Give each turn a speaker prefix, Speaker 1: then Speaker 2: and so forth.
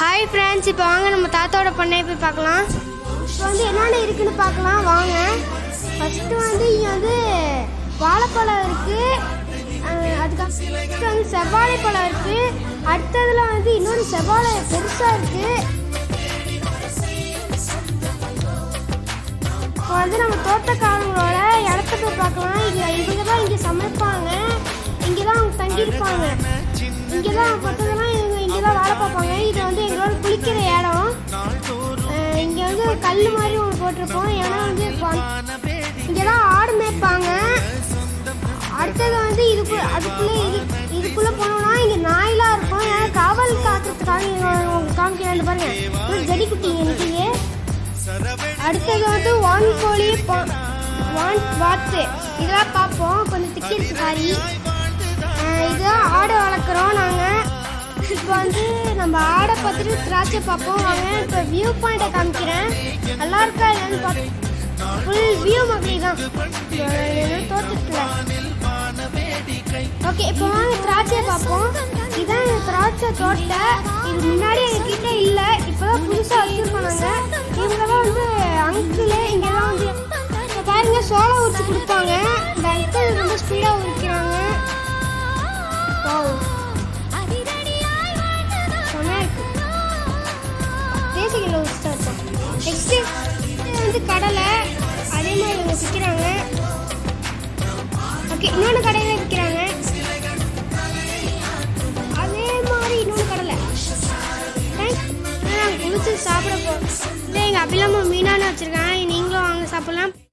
Speaker 1: Hi friends இப்போ வாங்க நம்ம தாத்தாவோட பண்ணையை போய் பார்க்கலாம். இப்போ வந்து என்னென்ன இருக்குன்னு பார்க்கலாம். வாங்க. ஃபஸ்ட்டு வந்து இங்கே வந்து வாழைப்பழம் இருக்குது அதுக்கப்புறம் வந்து செவ்வாழை பழம் இருக்குது அடுத்ததில் வந்து இன்னொரு செவ்வாழை பெருசாக இருக்குது இப்போ வந்து நம்ம தோட்டக்காரங்களோட இடத்த போய் பார்க்கலாம். இங்கே இவங்க தான் இங்கே சமைப்பாங்க. இங்கே தான் அவங்க தங்கியிருப்பாங்க. போட்டிருப்போம். ஏன்னா வந்து இங்கே தான் ஆடு மேய்ப்பாங்க. அடுத்தது வந்து இதுக்கு அதுக்குள்ளே இது இதுக்குள்ளே போனோம்னா இங்கே நாயெலாம் இருக்கும். ஏன்னா காவல் காக்கிறதுக்காக உங்களுக்கு காமிக்கிறேன் பாருங்க. ஒரு ஜெடி குட்டிங்க அடுத்தது வந்து வான் கோழி பா- வான் வாத்து. இதெல்லாம் பார்ப்போம். கொஞ்சம் திக்கிடுச்சு சாரி இதுதான் ஆடு வளர்க்குறோம் நாங்கள் இப்போ வந்து நம்ம ஆடை பார்த்துட்டு திராட்சை பார்ப்போம். வாங்க இப்போ வியூ பாயிண்ட்டை காமிக்கிறேன். நல்லா ஃபுல் வியூ மாதிரி தான். ஓகே இப்போ வாங்க திராட்சையை பார்ப்போம். இதான் திராட்சை தோட்ட. இது முன்னாடி எங்ககிட்ட இல்லை. இப்போதான் புதுசாக வச்சுருக்கோம் நாங்கள் வந்து அங்கிள் இங்கெல்லாம் வந்து பாருங்க சோளம் உரிச்சு கொடுப்பாங்க. வந்து கடலை அதே மாதிரி இவங்க விற்கிறாங்க. ஓகே இன்னொன்று கடையில் விற்கிறாங்க. அதே மாதிரி இன்னொன்று கடலை. நாங்கள் குளிச்சு சாப்பிட போ இல்லை எங்கள் அபிலாமா மீனான்னு வச்சுருக்காங்க. நீங்களும் வாங்க சாப்பிட்லாம்.